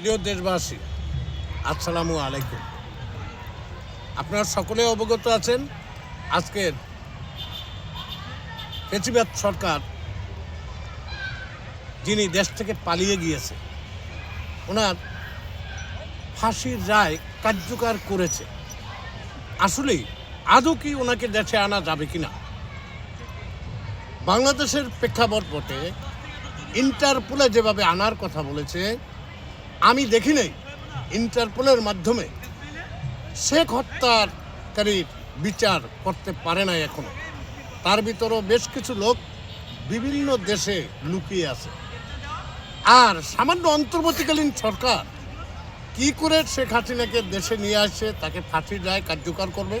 প্রিয় দেশবাসী, আসসালামু আলাইকুম। আপনারা সকলে অবগত আছেন, আজকের পেচিবাদ সরকার যিনি দেশ থেকে পালিয়ে গিয়েছে, ওনার ফাঁসির রায় কার্যকর করেছে। আসলেই আদৌ কি ওনাকে দেশে আনা যাবে কিনা? বাংলাদেশের প্রেক্ষাপট বটে, ইন্টারপোলে যেভাবে আনার কথা বলেছে আমি দেখি নাই ইন্টারপোলের মাধ্যমে। শেখ হত্যাকারীর বিচার করতে পারে না এখনও। তার ভিতরেও বেশ কিছু লোক বিভিন্ন দেশে লুকিয়ে আছে। আর সামান্য অন্তর্বর্তীকালীন সরকার কি করে শেখ হাসিনাকে দেশে নিয়ে আসে, তাকে ফাঁসির রায় কার্যকর করবে?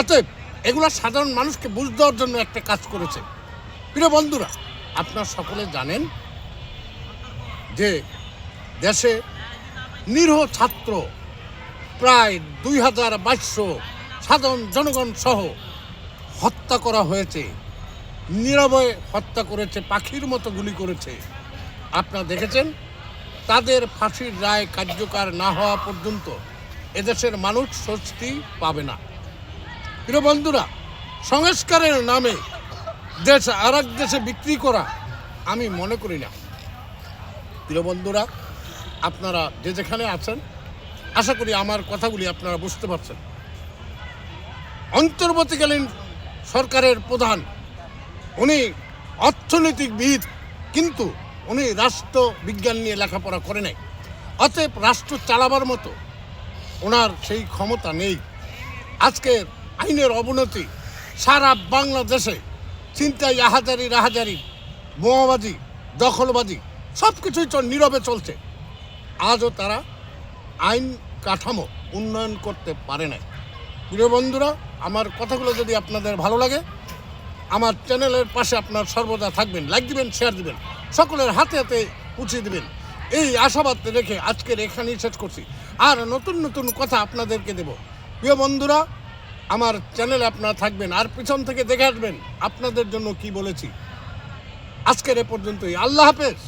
অতএব এগুলো সাধারণ মানুষকে বুঝ দেওয়ার জন্য একটা কাজ করেছে। প্রিয় বন্ধুরা, আপনারা সকলে জানেন যে দেশে নিরীহ ছাত্র প্রায় দুই হাজার বাইশশো সাধারণ জনগণ সহ হত্যা করা হয়েছে নীরবে হত্যা করেছে, পাখির মতো গুলি করেছে। আপনারা দেখেছেন? তাদের ফাঁসির রায় কার্যকর না হওয়া পর্যন্ত এদেশের মানুষ স্বস্তি পাবে না। প্রিয় বন্ধুরা, সংস্কারের নামে দেশ আর দেশে বিক্রি করা আমি মনে করি না। প্রিয় বন্ধুরা আপনারা যে যেখানে আছেন, আশা করি আমার কথাগুলি আপনারা বুঝতে পারছেন। অন্তর্বর্তীকালীন সরকারের প্রধান, উনি অর্থনৈতিকবিদ, কিন্তু উনি রাষ্ট্রবিজ্ঞান নিয়ে লেখাপড়া করে নাই। অতএব রাষ্ট্র চালাবার মতো ওনার সেই ক্ষমতা নেই। আজকের আইনের অবনতি, সারা বাংলাদেশে চিন্তায় আহাজারি রাহাজারি বোমাবাজি, দখলবাজি সব কিছুই নীরবে চলছে। আজও তারা আইন কাঠামো উন্নয়ন করতে পারে নাই। প্রিয় বন্ধুরা, আমার কথাগুলো যদি আপনাদের ভালো লাগে, আমার চ্যানেলের পাশে আপনার সর্বদা থাকবেন, লাইক দিবেন শেয়ার দিবেন, সকলের হাতে হাতে পুছিয়ে দিবেন। এই আশাবাদ রেখে আজকের এখানেই শেষ করছি। আর নতুন নতুন কথা আপনাদেরকে দেব। প্রিয় বন্ধুরা, আমার চ্যানেলে আপনারা থাকবেন আর পিছন থেকে দেখে আসবেন আপনাদের জন্য কি বলেছি। আজকের এ পর্যন্তই। আল্লাহ হাফেজ।